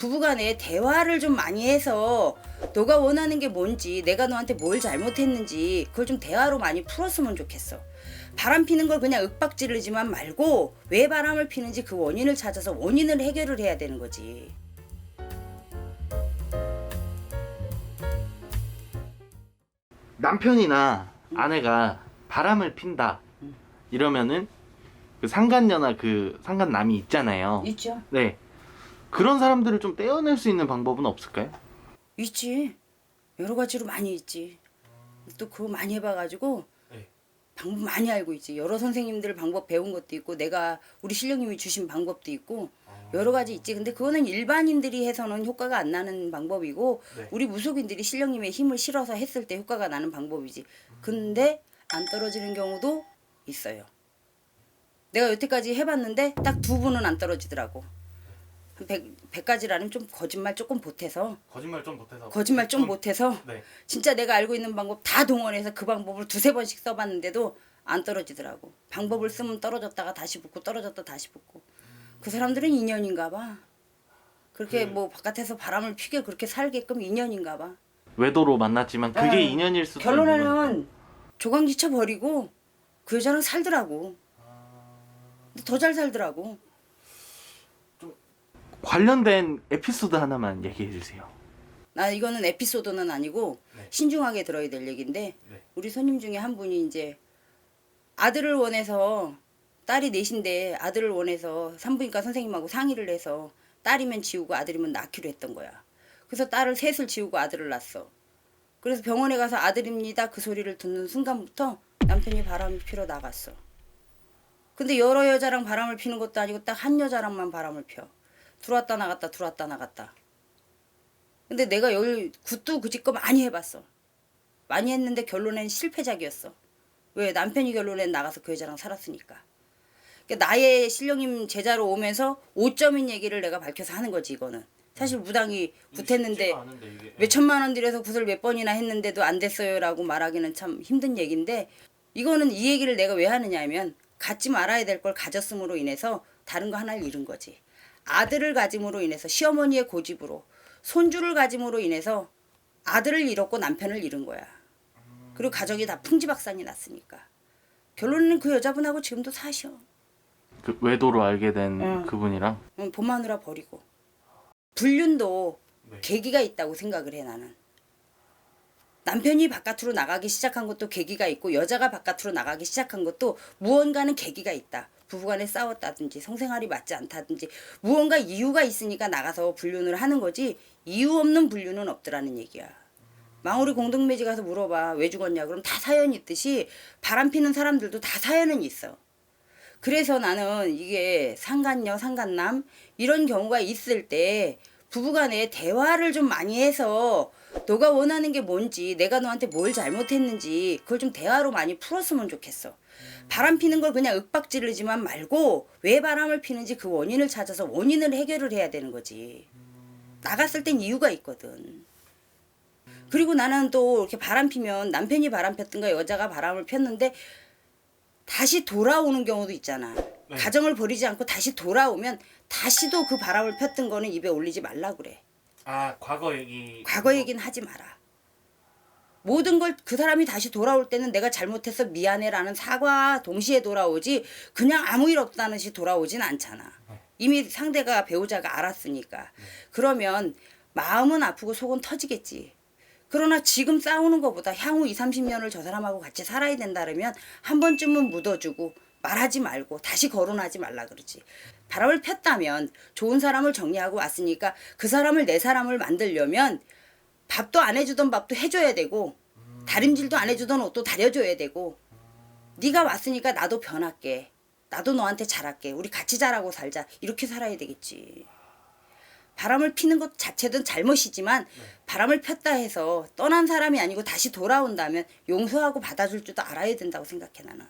부부간에 대화를 좀 많이 해서 너가 원하는 게 뭔지 내가 너한테 뭘 잘못했는지 그걸 좀 대화로 많이 풀었으면 좋겠어. 바람 피는 걸 그냥 윽박지르지만 말고 왜 바람을 피는지 그 원인을 찾아서 원인을 해결을 해야 되는 거지. 남편이나 아내가 바람을 핀다 이러면은 그 상간녀나 그 상간남이 있잖아요. 있죠. 네. 그런 사람들을 좀 떼어낼 수 있는 방법은 없을까요? 있지. 여러 가지로 많이 있지. 또 그거 많이 해봐가지고 네. 방법 많이 알고 있지. 여러 선생님들 방법 배운 것도 있고 내가 우리 신령님이 주신 방법도 있고 여러 가지 있지. 근데 그거는 일반인들이 해서는 효과가 안 나는 방법이고 네. 우리 무속인들이 신령님의 힘을 실어서 했을 때 효과가 나는 방법이지. 근데 안 떨어지는 경우도 있어요. 내가 여태까지 해봤는데 딱 두 분은 안 떨어지더라고. 한 100, 100가지라는 좀 거짓말 조금 보태서 거짓말 좀 못해서. 거짓말 좀 못해서 네. 진짜 내가 알고 있는 방법 다 동원해서 그 방법을 두세 번씩 써봤는데도 안 떨어지더라고. 방법을 쓰면 떨어졌다가 다시 붙고 떨어졌다 다시 붙고. 그 사람들은 인연인가 봐. 그렇게 그- 뭐 바깥에서 바람을 피게 그렇게 살게끔 인연인가 봐. 외도로 만났지만 그게 아, 인연일 수도 있는 결론에는 조강지쳐 버리고 그 여자랑 살더라고. 더잘 살더라고. 관련된 에피소드 하나만 얘기해 주세요. 나 이거는 에피소드는 아니고 네. 신중하게 들어야 될 얘기인데 네. 우리 손님 중에 한 분이 이제 아들을 원해서 딸이 넷인데 아들을 원해서 산부인과 선생님하고 상의를 해서 딸이면 지우고 아들이면 낳기로 했던 거야. 그래서 딸을 셋을 지우고 아들을 낳았어. 그래서 병원에 가서 아들입니다 그 소리를 듣는 순간부터 남편이 바람을 피러 나갔어. 근데 여러 여자랑 바람을 피는 것도 아니고 딱 한 여자랑만 바람을 펴. 들어왔다 나갔다 들어왔다 나갔다. 근데 내가 여기 굿도 그짓거 많이 해봤어. 많이 했는데 결론엔 실패작이었어. 왜 남편이 결론엔 나가서 그 여자랑 살았으니까. 그러니까 나의 신령님 제자로 오면서 오점인 얘기를 내가 밝혀서 하는 거지 이거는. 사실 무당이 굿했는데 몇 천만 원 들여서 굿을 몇 번이나 했는데도 안 됐어요라고 말하기는 참 힘든 얘기인데 이거는 이 얘기를 내가 왜 하느냐 하면 갖지 말아야 될 걸 가졌음으로 인해서 다른 거 하나를 잃은 거지. 아들을 가짐으로 인해서 시어머니의 고집으로 손주를 가짐으로 인해서 아들을 잃었고 남편을 잃은 거야. 그리고 가정이 다 풍지박산이 났으니까. 결론은 그 여자분하고 지금도 사셔. 그 외도로 알게 된 응. 그분이랑 응, 봄마누라 버리고. 불륜도 네. 계기가 있다고 생각을 해 나는. 남편이 바깥으로 나가기 시작한 것도 계기가 있고 여자가 바깥으로 나가기 시작한 것도 무언가는 계기가 있다. 부부간에 싸웠다든지 성생활이 맞지 않다든지 무언가 이유가 있으니까 나가서 불륜을 하는 거지 이유 없는 불륜은 없더라는 얘기야. 망우리 공동매지 가서 물어봐 왜 죽었냐 그럼 다 사연이 있듯이 바람 피는 사람들도 다 사연은 있어. 그래서 나는 이게 상간녀, 상간남 이런 경우가 있을 때 부부간에 대화를 좀 많이 해서 너가 원하는 게 뭔지 내가 너한테 뭘 잘못했는지 그걸 좀 대화로 많이 풀었으면 좋겠어. 바람 피는 걸 그냥 윽박지르지만 말고 왜 바람을 피는지 그 원인을 찾아서 원인을 해결을 해야 되는 거지. 나갔을 땐 이유가 있거든. 그리고 나는 또 이렇게 바람 피면 남편이 바람 폈든가 여자가 바람을 폈는데 다시 돌아오는 경우도 있잖아. 네. 가정을 버리지 않고 다시 돌아오면 다시도 그 바람을 폈던 거는 입에 올리지 말라 그래. 아 과거 얘기 과거 얘기는 하지 마라. 모든 걸 그 사람이 다시 돌아올 때는 내가 잘못해서 미안해라는 사과 동시에 돌아오지 그냥 아무 일 없다는 시 돌아오진 않잖아. 이미 상대가 배우자가 알았으니까. 그러면 마음은 아프고 속은 터지겠지. 그러나 지금 싸우는 것보다 향후 2, 30년을 저 사람하고 같이 살아야 된다면 한 번쯤은 묻어주고 말하지 말고 다시 거론하지 말라 그러지. 바람을 폈다면 좋은 사람을 정리하고 왔으니까 그 사람을 내 사람을 만들려면 밥도 안 해주던 밥도 해줘야 되고 다림질도 안 해주던 옷도 다려줘야 되고 네가 왔으니까 나도 변할게. 나도 너한테 잘할게. 우리 같이 잘하고 살자. 이렇게 살아야 되겠지. 바람을 피는 것 자체는 잘못이지만 바람을 폈다 해서 떠난 사람이 아니고 다시 돌아온다면 용서하고 받아줄 줄도 알아야 된다고 생각해 나는.